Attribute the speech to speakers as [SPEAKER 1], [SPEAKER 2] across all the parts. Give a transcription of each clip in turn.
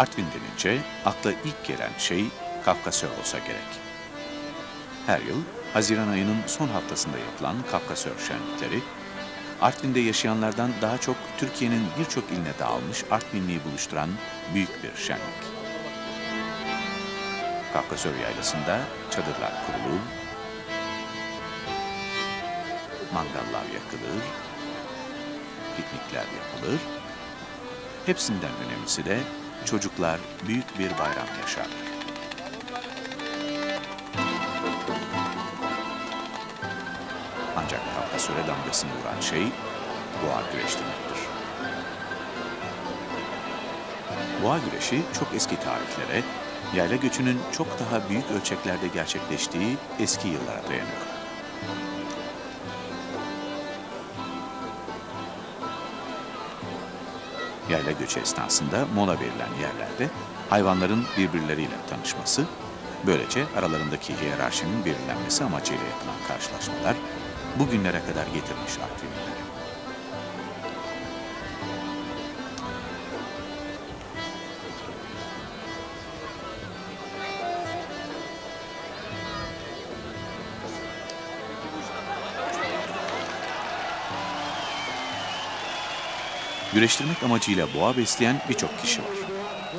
[SPEAKER 1] Artvin denince akla ilk gelen şey Kafkasya olsa gerek. Her yıl Haziran ayının son haftasında yapılan Kafkasya şenlikleri, Artvin'de yaşayanlardan daha çok Türkiye'nin birçok iline dağılmış Artvinliği buluşturan büyük bir şenlik. Kafkasya Yaylası'nda çadırlar kurulur, mangallar yakılır, piknikler yapılır. Hepsinden önemlisi de çocuklar büyük bir bayram yaşarlar. Ancak Kafkasör'e damgasını vuran şey boğa güreştirmektir. Boğa güreşi çok eski tarihlere, yayla göçünün çok daha büyük ölçeklerde gerçekleştiği eski yıllara dayanıyor. Yayla göçü esnasında mola verilen yerlerde hayvanların birbirleriyle tanışması, böylece aralarındaki hiyerarşinin belirlenmesi amacıyla yapılan karşılaşmalar bugünlere kadar getirmiş Artvinlileri. Güreştirmek amacıyla boğa besleyen birçok kişi var.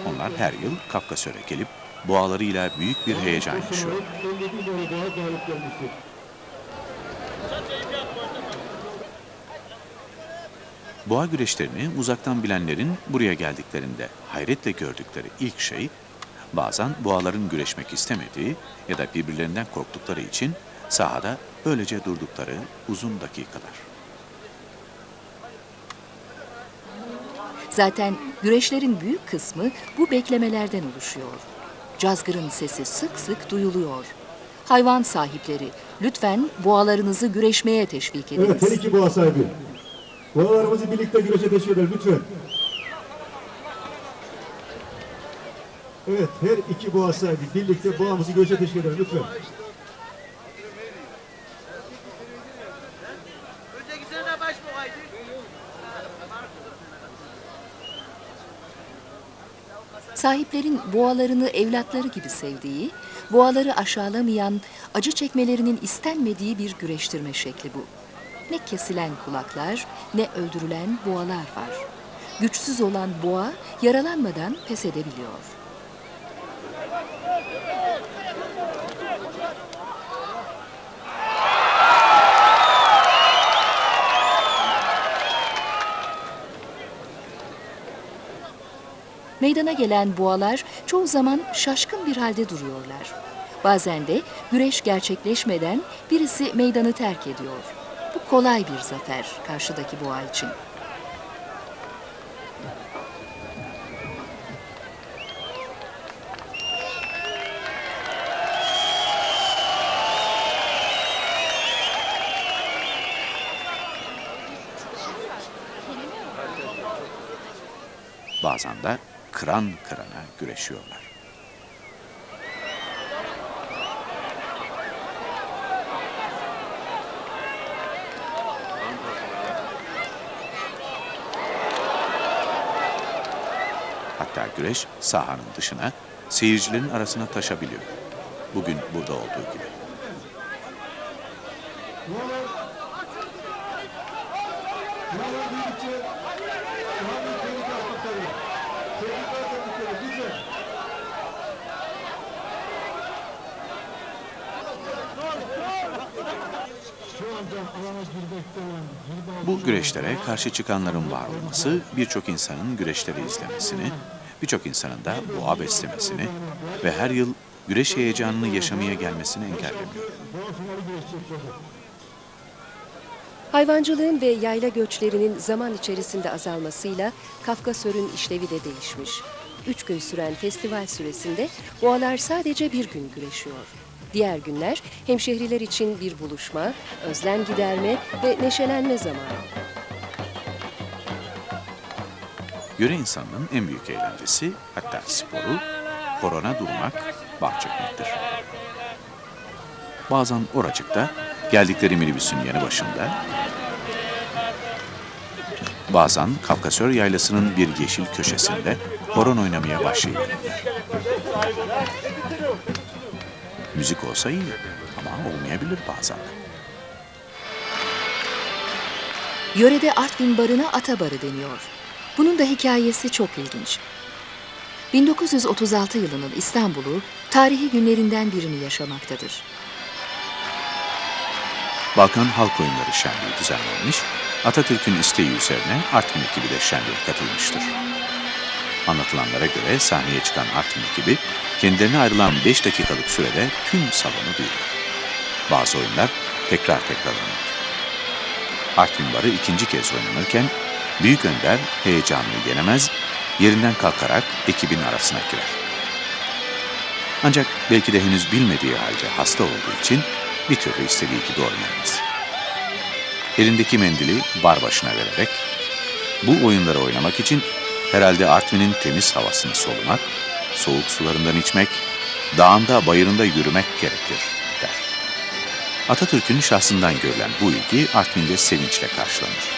[SPEAKER 1] Onlar her yıl Kafkasör'e gelip boğalarıyla büyük bir heyecan yaşıyorlar. Boğa güreşlerini uzaktan bilenlerin buraya geldiklerinde hayretle gördükleri ilk şey, bazen boğaların güreşmek istemediği ya da birbirlerinden korktukları için sahada öylece durdukları uzun dakikalar.
[SPEAKER 2] Zaten güreşlerin büyük kısmı bu beklemelerden oluşuyor. Cazgırın sesi sık sık duyuluyor. Hayvan sahipleri, lütfen boğalarınızı güreşmeye teşvik
[SPEAKER 3] Evet, her
[SPEAKER 2] ediniz.
[SPEAKER 3] iki boğa sahibi. Boğalarımızı birlikte güreşe teşvik edelim lütfen. Evet, her iki boğa sahibi birlikte boğamızı güreşe teşvik edelim lütfen.
[SPEAKER 4] Öteki sene de baş boğaydı.
[SPEAKER 2] Sahiplerin boğalarını evlatları gibi sevdiği, boğaları aşağılamayan, acı çekmelerinin istenmediği bir güreştirme şekli bu. Ne kesilen kulaklar, ne öldürülen boğalar var. Güçsüz olan boğa yaralanmadan pes edebiliyor. Meydana gelen boğalar çoğu zaman şaşkın bir halde duruyorlar. Bazen de güreş gerçekleşmeden birisi meydanı terk ediyor. Bu kolay bir zafer karşıdaki boğa için.
[SPEAKER 1] Bazen de kıran kırana güreşiyorlar. Hatta güreş sahanın dışına, seyircilerin arasına taşabiliyor. Bugün burada olduğu gibi.
[SPEAKER 3] Boğalar büyüdükçe daha büyük tehlike atmaktadır. Tehlikeler tehlikeli, lütfen. Şu anda alana girmekte olan bir
[SPEAKER 1] Bu güreşlere karşı çıkanların var olması birçok insanın güreşleri izlemesini, birçok insanın da boğa beslemesini ve her yıl güreş heyecanını yaşamaya gelmesini engellemiyor.
[SPEAKER 5] Hayvancılığın ve yayla göçlerinin zaman içerisinde azalmasıyla Kafkasör'ün işlevi de değişmiş. Üç gün süren festival süresinde boğalar sadece bir gün güreşiyor. Diğer günler hemşehriler için bir buluşma, özlem giderme ve neşelenme zamanı.
[SPEAKER 1] Yöre insanının en büyük eğlencesi hatta sporu korona durmak, çekmektir. Bazen oracıkta geldikleri minibüsün yanı başında bazen Kafkasör yaylasının bir yeşil köşesinde horon oynamaya başlayabilirler. Müzik olsa iyi ama olmayabilir bazen.
[SPEAKER 2] Yörede Artvin barına ata barı deniyor. Bunun da hikayesi çok ilginç. 1936 yılının İstanbul'u tarihi günlerinden birini yaşamaktadır.
[SPEAKER 1] Balkan Halk Oyunları Şenliği düzenlenmiş, Atatürk'ün isteği üzerine Artvin ekibi de şenliğe katılmıştır. Anlatılanlara göre sahneye çıkan Artvin ekibi, kendilerine ayrılan 5 dakikalık sürede tüm salonu duyurur. Bazı oyunlar tekrar tekrarlanır. Artvin Barı ikinci kez oynanırken, Büyük Önder heyecanını yenemez, yerinden kalkarak ekibin arasına girer. Ancak belki de henüz bilmediği halde hasta olduğu için bir türlü istediği gibi oynayamaz. Elindeki mendili bar başına vererek, bu oyunları oynamak için herhalde Artvin'in temiz havasını solumak, soğuk sularından içmek, dağında bayırında yürümek gerekir der. Atatürk'ün şahsından görülen bu ilgi Artvin'de sevinçle karşılanır.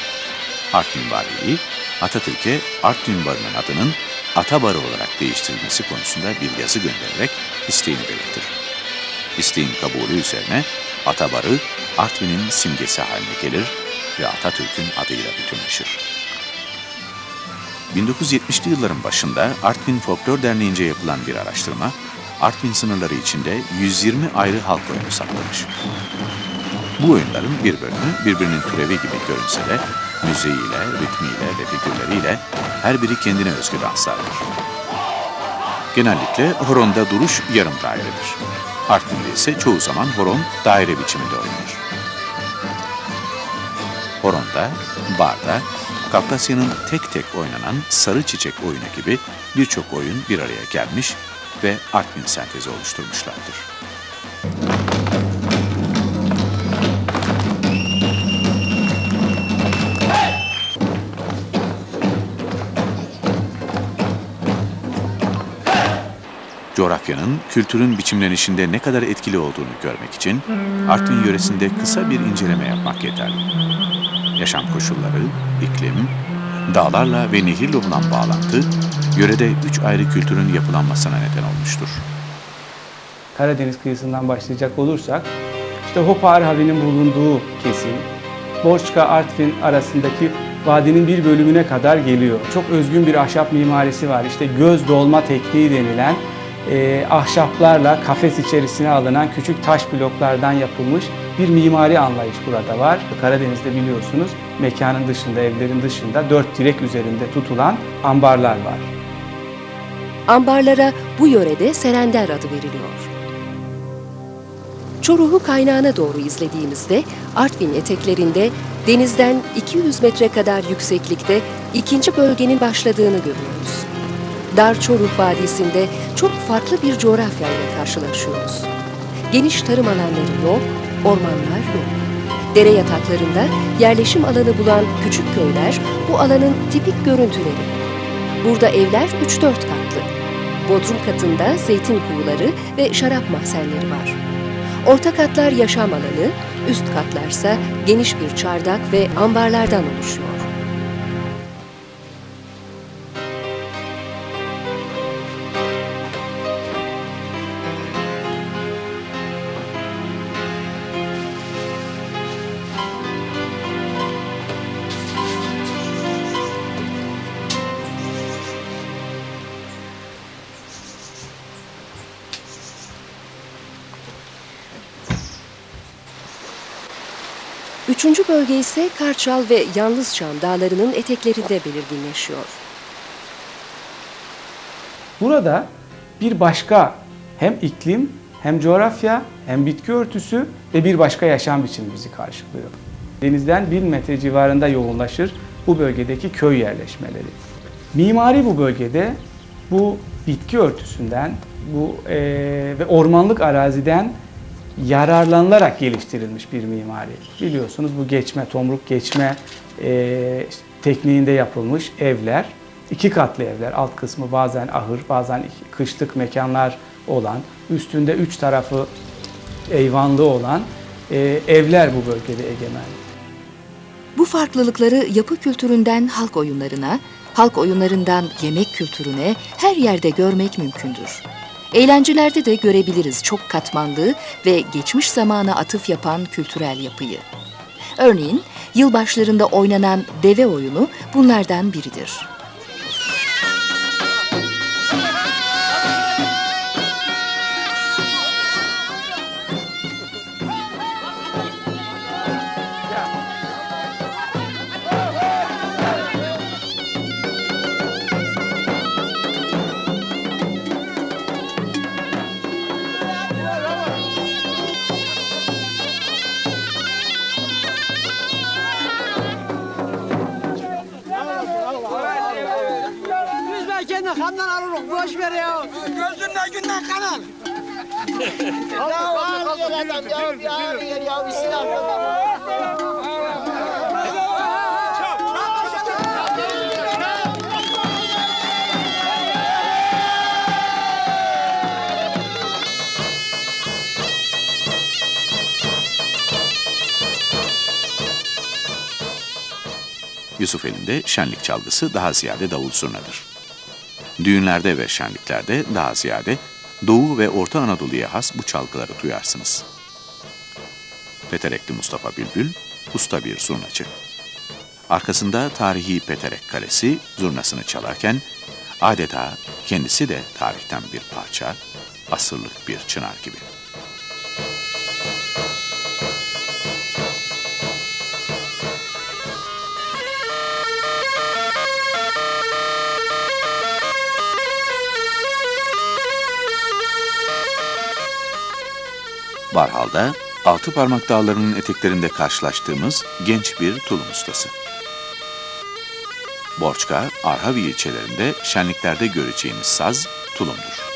[SPEAKER 1] Artvin Valiliği, Atatürk'e Artvin Barı'nın adının Atabarı olarak değiştirilmesi konusunda bir yazı göndererek isteğini belirtir. İsteğin kabulü üzerine Atabarı Artvin'in simgesi haline gelir ve Atatürk'ün adıyla bütünleşir. 1970'li yılların başında Artvin Folklor Derneği'nce yapılan bir araştırma, Artvin sınırları içinde 120 ayrı halk oyunu saptamış. Bu oyunların bir bölümü birbirinin türevi gibi görünse de müziğiyle, ritmiyle ve figürleriyle her biri kendine özgü danslardır. Genellikle horonda duruş yarım dairedir. Artvin'de ise çoğu zaman horon daire biçiminde oynanır. Horonda, barda, Kafkasya'nın tek tek oynanan sarı çiçek oyunu gibi birçok oyun bir araya gelmiş ve Artvin sentezi oluşturmuşlardır. coğrafyanın kültürün biçimlenişinde ne kadar etkili olduğunu görmek için Artvin yöresinde kısa bir inceleme yapmak yeterli. Yaşam koşulları, iklim, dağlarla ve nehirle olan bağlantı, yörede üç ayrı kültürün yapılanmasına neden olmuştur.
[SPEAKER 6] Karadeniz kıyısından başlayacak olursak, işte Hopar Havi'nin bulunduğu kesim, Borçka Artvin arasındaki vadinin bir bölümüne kadar geliyor. Çok özgün bir ahşap mimarisi var. İşte göz dolma tekniği denilen e, ahşaplarla kafes içerisine alınan küçük taş bloklardan yapılmış bir mimari anlayış burada var. Karadeniz'de biliyorsunuz mekanın dışında, evlerin dışında dört direk üzerinde tutulan ambarlar var.
[SPEAKER 5] Ambarlara bu yörede serender adı veriliyor. Çoruh'u kaynağına doğru izlediğimizde Artvin eteklerinde denizden 200 metre kadar yükseklikte ikinci bölgenin başladığını görüyoruz. Dar Çoruh Vadisi'nde çok farklı bir coğrafyayla karşılaşıyoruz. Geniş tarım alanları yok, ormanlar yok. Dere yataklarında yerleşim alanı bulan küçük köyler bu alanın tipik görüntüleri. Burada evler 3-4 katlı. Bodrum katında zeytin kuyuları ve şarap mahzenleri var. Orta katlar yaşam alanı, üst katlarsa geniş bir çardak ve ambarlardan oluşuyor. Üçüncü bölge ise Karçal ve Yalnızçam dağlarının eteklerinde belirginleşiyor.
[SPEAKER 6] Burada bir başka hem iklim hem coğrafya hem bitki örtüsü ve bir başka yaşam biçimi bizi karşılıyor. Denizden 1000 metre civarında yoğunlaşır bu bölgedeki köy yerleşmeleri. Mimari bu bölgede bu bitki örtüsünden bu eee, ve ormanlık araziden yararlanılarak geliştirilmiş bir mimari. Biliyorsunuz bu geçme, tomruk geçme eee, tekniğinde yapılmış evler. iki katlı evler, alt kısmı bazen ahır, bazen kışlık mekanlar olan, üstünde üç tarafı eyvanlı olan eee, evler bu bölgede egemen.
[SPEAKER 2] Bu farklılıkları yapı kültüründen halk oyunlarına, Halk oyunlarından yemek kültürüne her yerde görmek mümkündür. Eğlencelerde de görebiliriz çok katmanlı ve geçmiş zamana atıf yapan kültürel yapıyı. Örneğin yılbaşlarında oynanan deve oyunu bunlardan biridir.
[SPEAKER 1] Yusufeli'nde şenlik çalgısı daha ziyade davul zurnadır. Düğünlerde ve şenliklerde daha ziyade Doğu ve Orta Anadolu'ya has bu çalgıları duyarsınız. Peterekli Mustafa Bülbül, usta bir zurnacı. Arkasında tarihi Peterek Kalesi zurnasını çalarken adeta kendisi de tarihten bir parça, asırlık bir çınar gibi. Barhal'da altı parmak dağlarının eteklerinde karşılaştığımız genç bir tulum ustası. Borçka, Arhavi ilçelerinde şenliklerde göreceğiniz saz tulumdur.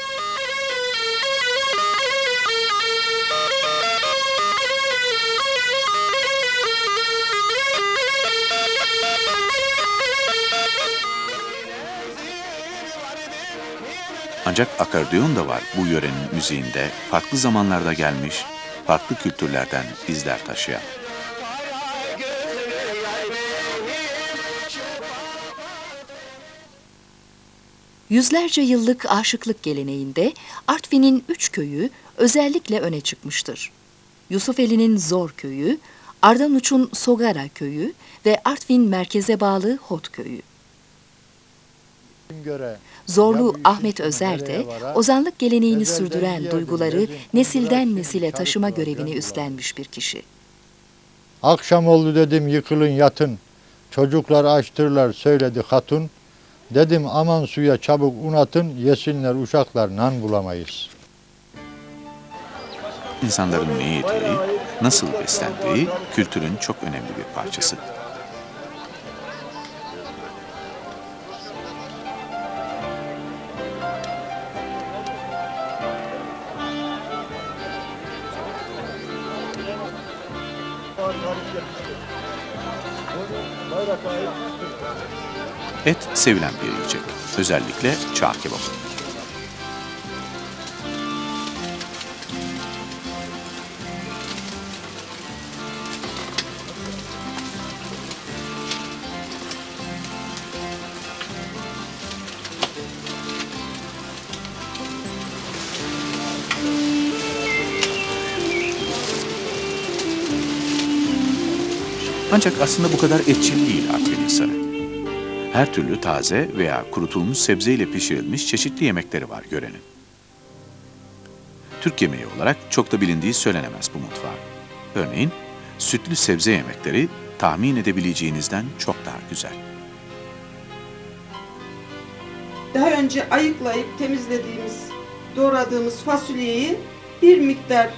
[SPEAKER 1] Ancak akordeon da var bu yörenin müziğinde farklı zamanlarda gelmiş, farklı kültürlerden izler taşıyan.
[SPEAKER 2] Yüzlerce yıllık aşıklık geleneğinde Artvin'in üç köyü özellikle öne çıkmıştır. Yusufeli'nin Zor köyü, Ardanuç'un Sogara köyü ve Artvin merkeze bağlı Hot köyü.
[SPEAKER 7] Göre
[SPEAKER 2] Zorlu Ahmet Özer de ozanlık geleneğini sürdüren duyguları nesilden nesile taşıma görevini üstlenmiş bir kişi.
[SPEAKER 7] akşam oldu dedim yıkılın yatın. Çocuklar açtırlar söyledi hatun. Dedim aman suya çabuk unatın yesinler uşaklar nan bulamayız.
[SPEAKER 1] İnsanların ne yediği, nasıl beslendiği kültürün çok önemli bir parçası. Et sevilen bir yiyecek. Özellikle çağ kebabı. Ancak aslında bu kadar etçil değil Artvin insanı. Her türlü taze veya kurutulmuş sebzeyle pişirilmiş çeşitli yemekleri var görenin. Türk yemeği olarak çok da bilindiği söylenemez bu mutfağın. Örneğin sütlü sebze yemekleri tahmin edebileceğinizden çok daha güzel.
[SPEAKER 8] Daha önce ayıklayıp temizlediğimiz, doğradığımız fasulyeyi bir miktar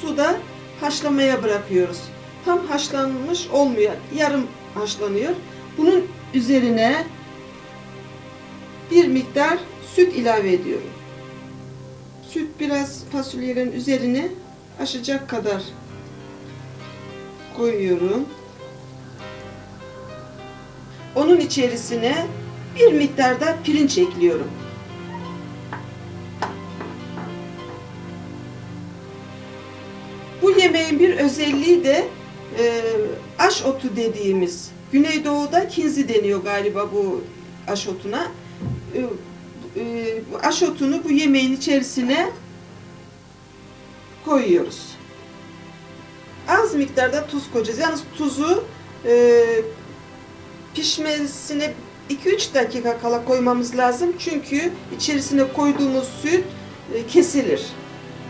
[SPEAKER 8] suda haşlamaya bırakıyoruz. Tam haşlanmış olmuyor, yarım haşlanıyor. Bunun üzerine bir miktar süt ilave ediyorum. Süt biraz fasulyelerin üzerine aşacak kadar koyuyorum. Onun içerisine bir miktar da pirinç ekliyorum. Bu yemeğin bir özelliği de e, aş otu dediğimiz Güneydoğu'da kinzi deniyor galiba bu aşotuna. E, e, aşotunu bu yemeğin içerisine koyuyoruz. Az miktarda tuz koyacağız. Yalnız tuzu e, pişmesine 2-3 dakika kala koymamız lazım. Çünkü içerisine koyduğumuz süt e, kesilir.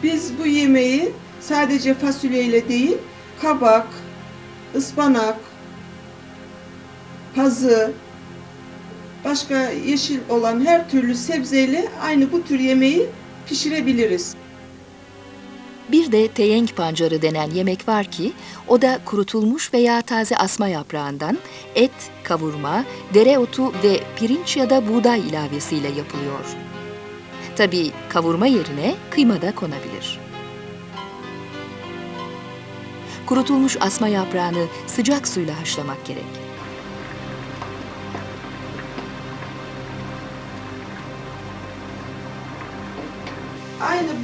[SPEAKER 8] Biz bu yemeği sadece fasulyeyle değil, kabak, ıspanak, pazı, başka yeşil olan her türlü sebzeyle aynı bu tür yemeği pişirebiliriz.
[SPEAKER 2] Bir de teyenk pancarı denen yemek var ki o da kurutulmuş veya taze asma yaprağından et, kavurma, dereotu ve pirinç ya da buğday ilavesiyle yapılıyor. Tabii kavurma yerine kıyma da konabilir. Kurutulmuş asma yaprağını sıcak suyla haşlamak gerek.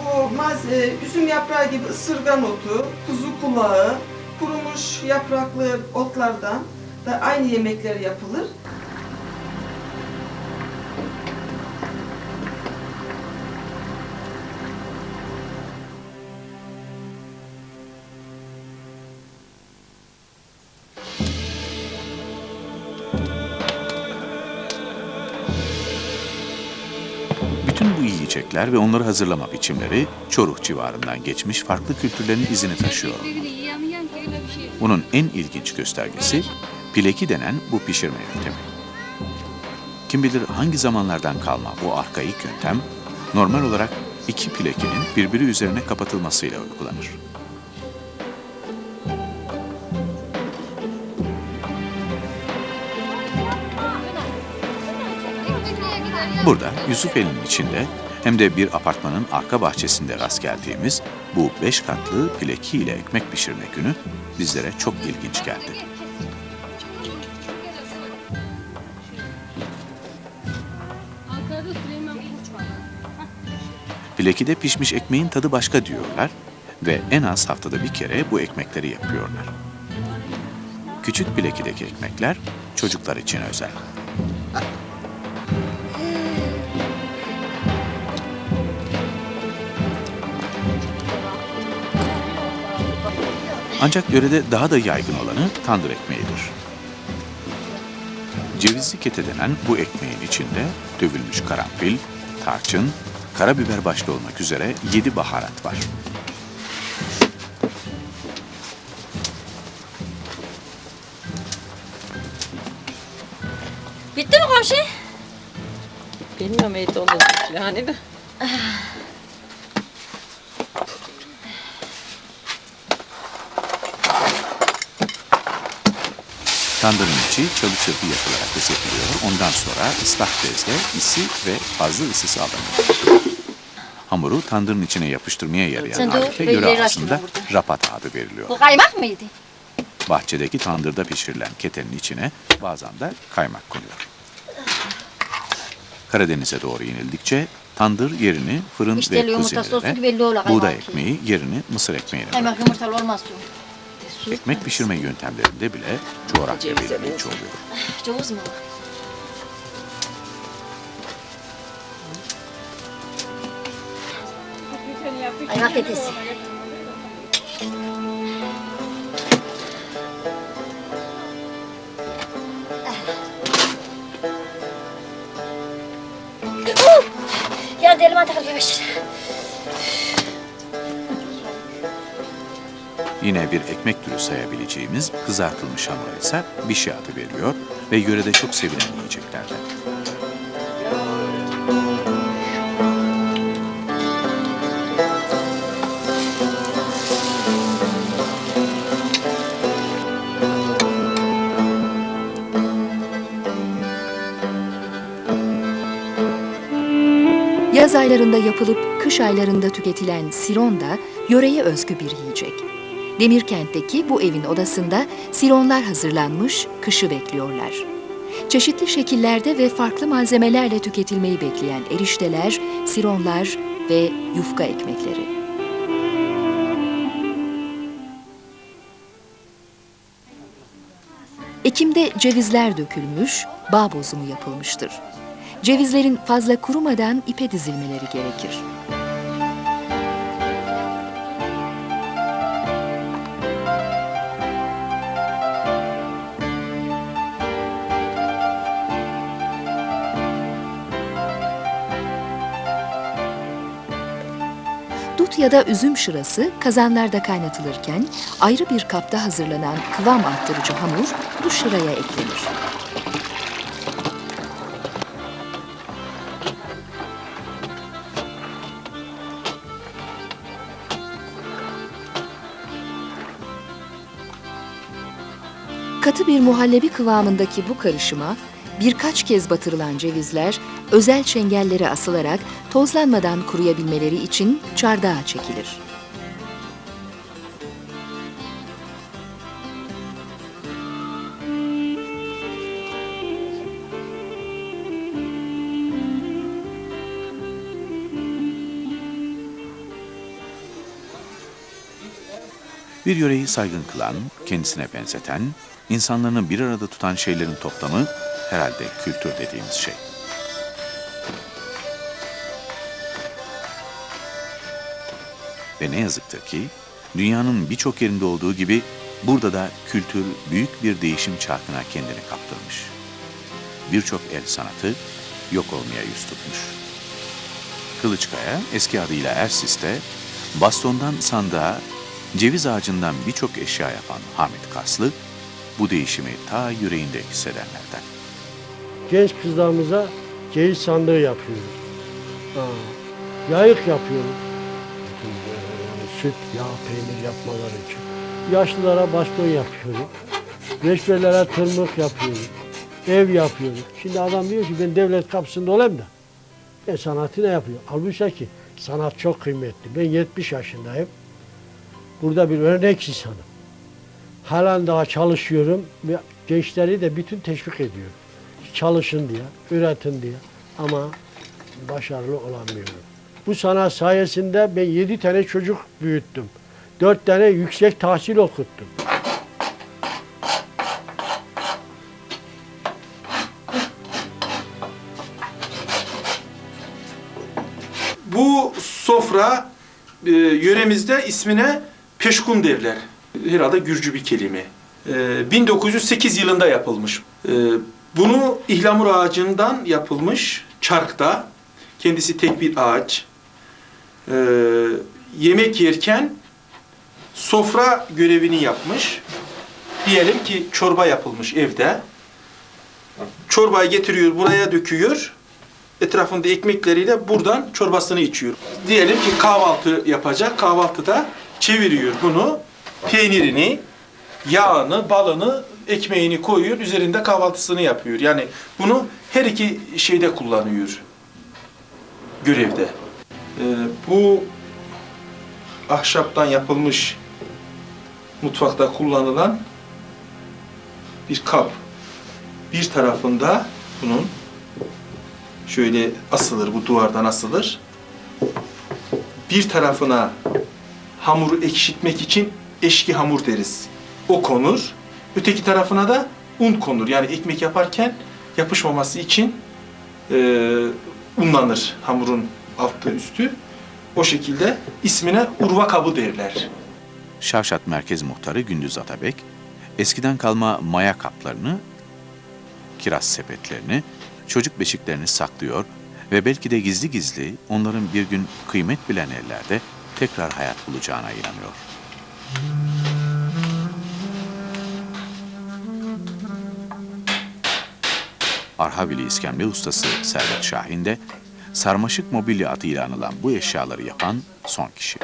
[SPEAKER 8] Bu malze, üzüm yaprağı gibi ısırgan otu, kuzu kulağı, kurumuş yapraklı otlardan da aynı yemekler yapılır.
[SPEAKER 1] Yiyecekler ve onları hazırlama biçimleri Çoruh civarından geçmiş farklı kültürlerin izini taşıyor. Bunun en ilginç göstergesi pileki denen bu pişirme yöntemi. Kim bilir hangi zamanlardan kalma bu arkaik yöntem normal olarak iki pilekinin birbiri üzerine kapatılmasıyla uygulanır. Burada Yusufeli'nin içinde hem de bir apartmanın arka bahçesinde rast geldiğimiz bu beş katlı pileki ile ekmek pişirme günü bizlere çok ilginç geldi. Pilekide pişmiş ekmeğin tadı başka diyorlar ve en az haftada bir kere bu ekmekleri yapıyorlar. Küçük pilekideki ekmekler çocuklar için özel. Ancak yörede daha da yaygın olanı tandır ekmeğidir. Cevizli kete denen bu ekmeğin içinde dövülmüş karanfil, tarçın, karabiber başta olmak üzere yedi baharat var.
[SPEAKER 9] Bitti mi komşu?
[SPEAKER 10] Bilmiyorum evde olur yani de.
[SPEAKER 1] Tandırın içi çalı çırpı yapılarak ısıtılıyor. Ondan sonra ıslak bezle isi ve fazla ısısı alınıyor. Hamuru tandırın içine yapıştırmaya yarayan alete göre aslında rapat adı veriliyor.
[SPEAKER 9] Bu kaymak mıydı?
[SPEAKER 1] Bahçedeki tandırda pişirilen ketenin içine bazen de kaymak konuyor. Karadeniz'e doğru inildikçe tandır yerini fırın
[SPEAKER 9] İşte
[SPEAKER 1] ve kuzinelere, buğday ekmeği yerini mısır ekmeğine bırakıyor. Ekmek pişirme yöntemlerinde bile coğrafya belirleyici oluyor.
[SPEAKER 9] Cevuz mu? Kaymak ketesi. Ya delime takıl yavaş.
[SPEAKER 1] Yine bir ekmek türü sayabileceğimiz kızartılmış hamura ise bişi adı veriliyor ve yörede çok sevilen yiyeceklerden.
[SPEAKER 2] Yaz aylarında yapılıp kış aylarında tüketilen siron da yöreye özgü bir yiyecek. Demirkent'teki bu evin odasında sironlar hazırlanmış, kışı bekliyorlar. Çeşitli şekillerde ve farklı malzemelerle tüketilmeyi bekleyen erişteler, sironlar ve yufka ekmekleri. Ekimde cevizler dökülmüş, bağ bozumu yapılmıştır. Cevizlerin fazla kurumadan ipe dizilmeleri gerekir. Dut ya da üzüm şırası kazanlarda kaynatılırken ayrı bir kapta hazırlanan kıvam arttırıcı hamur bu şıraya eklenir. Katı bir muhallebi kıvamındaki bu karışıma birkaç kez batırılan cevizler özel çengellere asılarak tozlanmadan kuruyabilmeleri için çardağa çekilir.
[SPEAKER 1] Bir yöreyi saygın kılan, kendisine benzeten, insanlarını bir arada tutan şeylerin toplamı herhalde kültür dediğimiz şey. Ve ne yazıktır ki dünyanın birçok yerinde olduğu gibi burada da kültür büyük bir değişim çarkına kendini kaptırmış. Birçok el sanatı yok olmaya yüz tutmuş. Kılıçkaya eski adıyla Ersis'te bastondan sandığa, ceviz ağacından birçok eşya yapan Hamit Kaslı bu değişimi ta yüreğinde hissedenlerden.
[SPEAKER 11] Genç kızlarımıza ceviz sandığı yapıyoruz. Ha, yayık yapıyoruz. Bütün yani süt, yağ, peynir yapmaları için. Yaşlılara baston yapıyoruz. Reşberlere tırmık yapıyoruz. Ev yapıyoruz. Şimdi adam diyor ki ben devlet kapısında olayım da. E sanatı ne yapıyor? Halbuki ki sanat çok kıymetli. Ben 70 yaşındayım. Burada bir örnek insanım. Halen daha çalışıyorum ve gençleri de bütün teşvik ediyorum çalışın diye, üretin diye ama başarılı olamıyorum. Bu sanat sayesinde ben yedi tane çocuk büyüttüm. Dört tane yüksek tahsil okuttum.
[SPEAKER 12] Bu sofra e, yöremizde ismine peşkun derler. Herhalde Gürcü bir kelime. E, 1908 yılında yapılmış. E, bunu ihlamur ağacından yapılmış çarkta. Kendisi tek bir ağaç. E, yemek yerken sofra görevini yapmış. Diyelim ki çorba yapılmış evde. Çorbayı getiriyor, buraya döküyor etrafında ekmekleriyle buradan çorbasını içiyor. Diyelim ki kahvaltı yapacak. Kahvaltıda çeviriyor bunu. Peynirini, yağını, balını, ekmeğini koyuyor. Üzerinde kahvaltısını yapıyor. Yani bunu her iki şeyde kullanıyor. Görevde. Ee, bu ahşaptan yapılmış mutfakta kullanılan bir kap. Bir tarafında bunun şöyle asılır, bu duvardan asılır. Bir tarafına hamuru ekşitmek için eşki hamur deriz. O konur. Öteki tarafına da un konur. Yani ekmek yaparken yapışmaması için e, unlanır hamurun altı üstü. O şekilde ismine urva kabı derler.
[SPEAKER 1] Şavşat Merkez Muhtarı Gündüz Atabek, eskiden kalma maya kaplarını, kiraz sepetlerini, çocuk beşiklerini saklıyor ve belki de gizli gizli onların bir gün kıymet bilen ellerde tekrar hayat bulacağına inanıyor. Arhavili iskemle ustası Servet Şahin de sarmaşık mobilya adıyla anılan bu eşyaları yapan son kişi.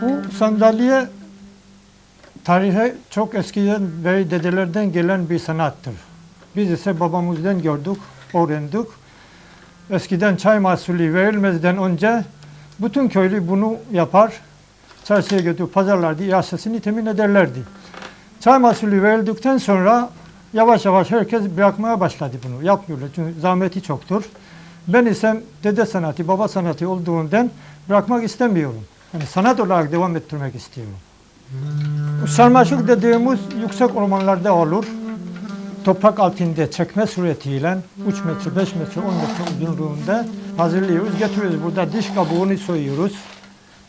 [SPEAKER 13] Bu sandalye tarihe çok eskiden beri dedelerden gelen bir sanattır. Biz ise babamızdan gördük, öğrendik. Eskiden çay mahsulü verilmezden önce bütün köylü bunu yapar. Çarşıya götürüp pazarlarda yasasını temin ederlerdi. Çay mahsulü verildikten sonra yavaş yavaş herkes bırakmaya başladı bunu. Yapmıyorlar çünkü zahmeti çoktur. Ben ise dede sanatı, baba sanatı olduğundan bırakmak istemiyorum. Yani sanat olarak devam ettirmek istiyorum. Sarmaşık dediğimiz yüksek ormanlarda olur. Toprak altında çekme suretiyle 3 metre, 5 metre, 10 metre uzunluğunda hazırlıyoruz. Getiriyoruz burada diş kabuğunu soyuyoruz.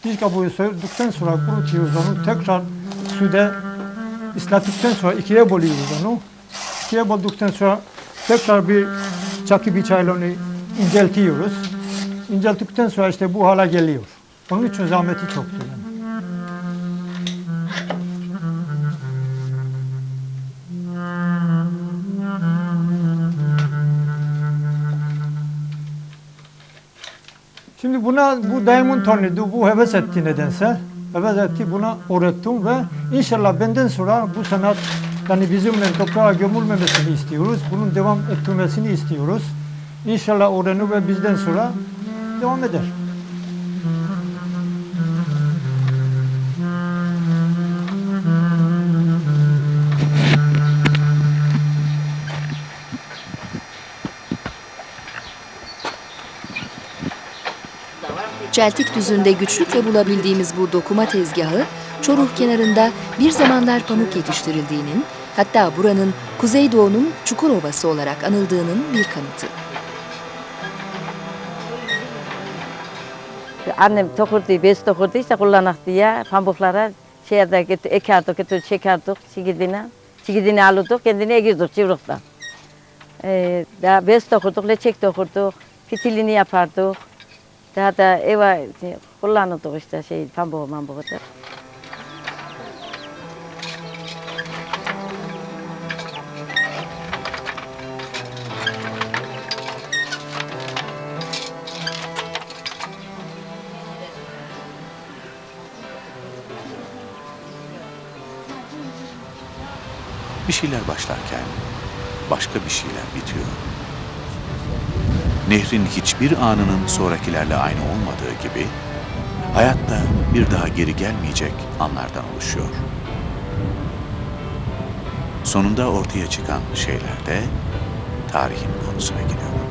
[SPEAKER 13] Diş kabuğunu soyduktan sonra kurutuyoruz onu. Tekrar suda ıslattıktan sonra ikiye bölüyoruz onu. İkiye böldükten sonra tekrar bir çakı bıçağıyla onu inceltiyoruz. İncelttikten sonra işte bu hala geliyor. Onun için zahmeti çoktur. Yani. Şimdi buna bu dayımın torunuydu, bu heves etti nedense. Heves etti, buna öğrettim ve inşallah benden sonra bu sanat yani bizimle toprağa gömülmemesini istiyoruz. Bunun devam ettirmesini istiyoruz. İnşallah öğrenir ve bizden sonra devam eder.
[SPEAKER 2] Çeltik düzünde güçlükle bulabildiğimiz bu dokuma tezgahı, Çoruh kenarında bir zamanlar pamuk yetiştirildiğinin, hatta buranın Kuzeydoğu'nun Çukurovası olarak anıldığının bir kanıtı.
[SPEAKER 10] Annem tokurdu, bez tokurdu işte kullanak diye pamuklara şehirde götür, ekerdik, götür, çekerdik çigidine. Çigidini alırdık, kendini ekirdik çivrikten. Ee, daha bez dokurduk, leçek dokurduk, fitilini yapardık. Daha da eve kullanırdık işte şey pamuğu mambuğu da.
[SPEAKER 1] Bir şeyler başlarken başka bir şeyler bitiyor. Nehrin hiçbir anının sonrakilerle aynı olmadığı gibi hayatta bir daha geri gelmeyecek anlardan oluşuyor. Sonunda ortaya çıkan şeyler de tarihin konusuna giriyor.